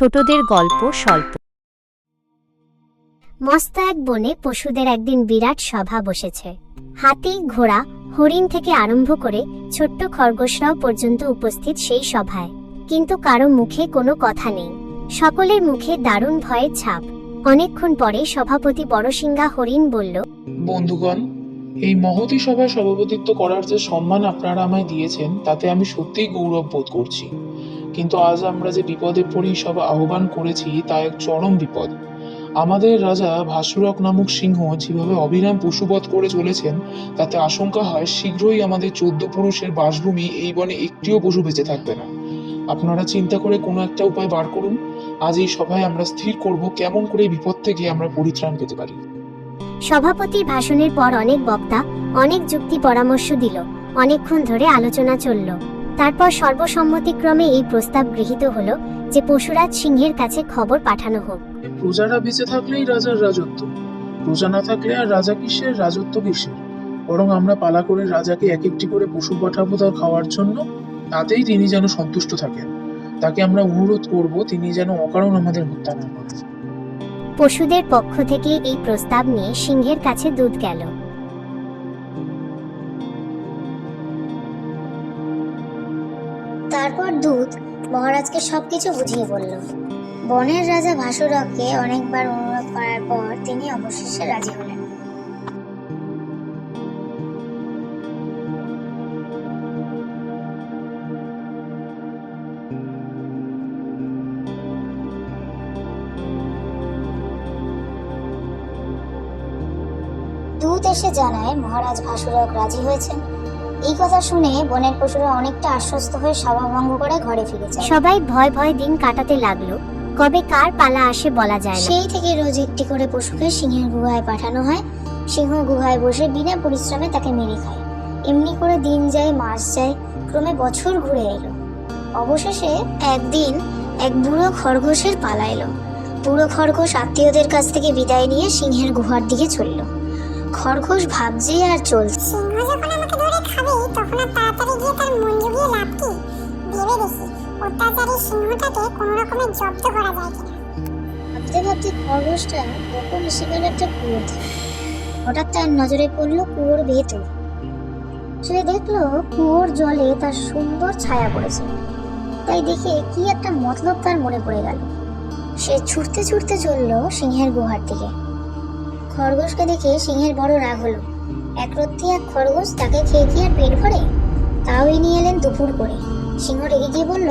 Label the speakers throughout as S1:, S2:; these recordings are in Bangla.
S1: ছোটদের গল্প স্বল্প।
S2: মস্ত এক বনে পশুদের একদিন বিরাট সভা বসেছে। হাতি ঘোড়া হরিণ থেকে আরম্ভ করে ছোট্ট খরগোশরাও পর্যন্ত উপস্থিত সেই সভায়। কিন্তু কারও মুখে কোনো কথা নেই। সকলের মুখে দারুণ ভয়ের ছাপ। অনেকক্ষণ পরে সভাপতি বড়সিংহা হরিণ বলল
S3: বন্ধুগণ এই মহতি সভায় সভাপতিত্ব করার যে সম্মান আপনারা আমায় দিয়েছেন তাতে আমি সত্যিই গৌরব বোধ করছি। কিন্তু আজ আমরা যে বিপদে পড়ে সব আহ্বান করেছি, তা এক চরম বিপদ। আমাদের রাজা ভাসুরক নামক সিংহ যেভাবে অবিরাম পশুবধ করে চলেছেন, তাতে আশঙ্কা হয় শীঘ্রই আমাদের চোদ্দ পুরুষের বাসভূমি এই বনে একটিও পশু বেঁচে থাকবে না। আপনারা চিন্তা করে কোনো একটা উপায় বার করুন। আজ এই সভায় আমরা স্থির করব কেমন করে বিপদ থেকে আমরা পরিত্রাণ পেতে পারি।
S2: সভাপতির ভাষণের পর অনেক বক্তা অনেক যুক্তি পরামর্শ দিল। অনেকক্ষণ ধরে আলোচনা চলল। তারপর সর্বসম্মতিক্রমে এই প্রস্তাব গৃহীত হলো যে পশুরাজ সিংহের কাছে খবর পাঠানো হোক।
S3: প্রজারা বেঁচে থাকলেই রাজার রাজত্ব। প্রজা না থাকলে আর রাজা কিসের? রাজত্ব কিসের? বরং আমরা পালা করে রাজাকে এক একটি করে পশু পাঠাবো তার খাওয়ার জন্য তাতেই তিনি যেন সন্তুষ্ট থাকেন। তাকে আমরা অনুরোধ করব তিনি যেন অকারণ আমাদের হত্যা না করেন।
S2: পশুদের পক্ষ থেকে এই প্রস্তাব নিয়ে সিংহের কাছে দুধ গেল।
S4: তারপর দূত মহারাজকে সবকিছু বুঝিয়ে বলল। বনের রাজা ভাসুরককে অনেকবার অনুরোধ করার পর তিনি অবশেষে রাজি হলেন। দূত এসে জানায়, মহারাজ ভাসুরক রাজি হয়েছেন। এই কথা শুনে বনের পশুরা অনেকটা আশ্বস্ত হয়ে সভা ভঙ্গ করে ঘরে ফিরে যায়।
S2: সবাই ভয় ভয় দিন কাটাতে লাগল। কবে কার পালা আসে বলা যায় না।
S4: সেই থেকে রোজ একটি করে পশুকে সিংহের গুহায় পাঠানো হয়। সিংহ গুহায় বসে বিনা পরিশ্রমে তাকে মেরে খায়। এমনি করে দিন যায় মাস যায় ক্রমে বছর ঘুরে এলো। অবশেষে একদিন এক বুড়ো খরগোশের পালা এলো। বুড়ো খরগোশ আত্মীয়দের কাছ থেকে বিদায় নিয়ে সিংহের গুহার দিকে চলল। খরগোশ ভাবছে আর চলছে।
S5: সিংহ যখন লাভ কি ভেবে দেখি, অত্যাচারী সিংহটাকে কোনো রকমে জব্দ করা যায় কিনা।
S4: ভাবতে ভাবতে খরগোশটা গোপন শিকার একটা কুয়োর হঠাৎ তার নজরে পড়ল কুয়োর ভেতর। সে দেখল কুয়োর জলে তার সুন্দর ছায়া পড়েছে। তাই দেখে কি একটা মতলব তার মনে পড়ে গেল। সে ছুটতে ছুটতে চলল সিংহের গুহার দিকে। খরগোশকে দেখে সিংহের বড় রাগ হলো। একরত্তি এক খরগোশ তাকে খেয়ে কি আর পেট ভরে? তাও এই নিয়ে এলেন দুপুর করে। সিংহ রেগে গিয়ে বলল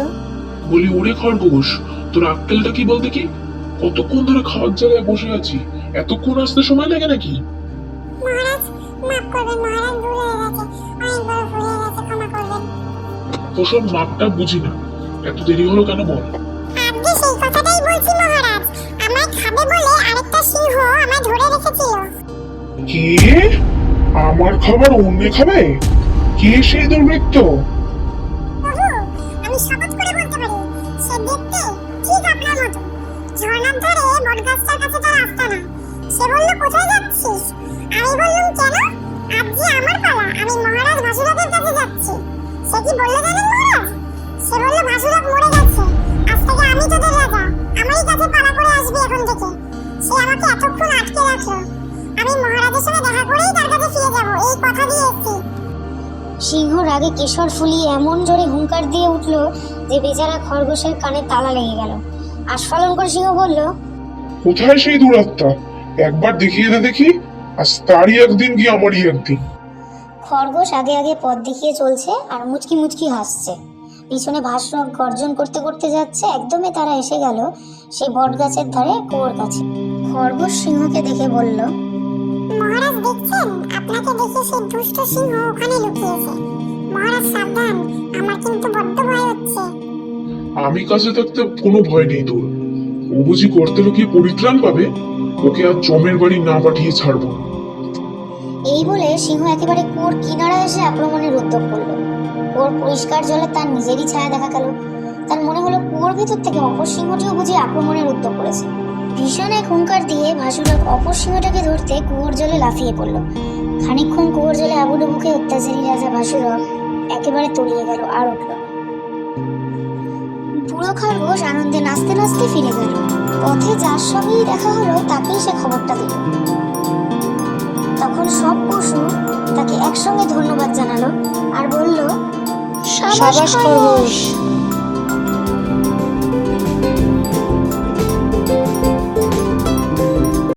S3: বলি ওরে খরগোশ তোর আক্কেলটা কি বলতে কি? কতক্ষণ ধরে খাওয়ার জায়গায় বসে আছি? এতক্ষণ আসতে সময় লাগে নাকি?
S5: মহারাজ মাফ করবেন মহারাজ ভুল হয়ে গেছে। অনেক বড় ভুল হয়ে গেছে ক্ষমা করবেন।
S3: ওসব মাপটা বুঝি না। এত দেরি হলো কেন বল?
S5: আজকে সেই কথাটাই বলছি মহারাজ। আমায় খাবে বলে আরেকটা সিংহ আমায় ধরে রেখেছিল।
S3: কে? আমার খাবার অন্য খাবে? কে সেই দুর্বৃত্ত?
S5: আমি শপথ করে বলতে ঠিক আপনার মতো। ঝর্ণার ধারে বটগাছটার কাছে তার আস্তানা কোথায় যাচ্ছিস? আমি বললাম, কেন? আজ যে আমার পালা, আমি মহারাজ ভাসুরকের কাছে যাচ্ছি। সে কি বলল জানেন মহারাজ? সে বলল ভাসুরক মরে আমি তোদের রাজা। আমারই কাছে পালা করে এখন থেকে। সে আমাকে এতক্ষণ আটকে আমি মহারাজের সঙ্গে দেখা করেই তার কাছে ফিরে যাব। এই কথা দিয়ে এসেছি।
S4: সিংহ রাগে কেশর ফুলিয়ে এমন জোরে হুঙ্কার দিয়ে উঠল যে বেচারা খরগোশের কানে তালা লেগে গেল। আস্ফালন করে সিংহ বলল
S6: কোথায় সেই দুরাত্মা? একবার দেখিয়ে দে দেখি আজ তারই একদিন কি আমারই একদিন।
S4: খরগোশ আগে আগে পথ দেখিয়ে চলছে আর মুচকি মুচকি হাসছে। পিছনে ভাস্রক গর্জন করতে করতে যাচ্ছে একদমই তারা এসে গেল সেই বট গাছের ধারে কুয়োর কাছে। খরগোশ সিংহকে দেখে বলল
S5: মহারাজ দেখছেন? আপনাকে দেখে সেই দুষ্ট সিংহ ওখানে লুকিয়েছে। মহারাজ সাবধান আমার কিন্তু বড্ড ভয় হচ্ছে।
S6: আমি কাছে থাকতে কোনো ভয় নেই তোর। ও বুঝি করতে লুকিয়ে পরিত্রাণ পাবে? ওকে আর জমের বাড়ি না পাঠিয়ে ছাড়বো।
S4: এই বলে সিংহ একেবারে কুয়োর কিনারা এসে আক্রমণের উদ্যোগ করল। কুয়োর পরিষ্কার জলে তার নিজেরই ছায়া দেখা গেল। তার মনে হলো কুয়োর ভেতর থেকে অপর সিংহটিও বুঝি আক্রমণের উদ্যোগ করেছে। ভীষণ এক হুঙ্কার দিয়ে ভাসুরক অপর সিংহটাকে ধরতে কুয়োর জলে লাফিয়ে পড়ল। খানিকক্ষণ কুয়োর জলে আবুডুবুকে অত্যাচারী রাজা ভাসুরক একেবারে তলিয়ে গেল আর উঠল বুড়ো খরগোশ আনন্দে নাচতে নাচতে ফিরে গেল। পথে যার সঙ্গেই দেখা হলো তাকেই সে খবরটা দিল। তখন সব পশু তাকে একসঙ্গে ধন্যবাদ জানালো আর বলল
S2: সাবাস খরগোশ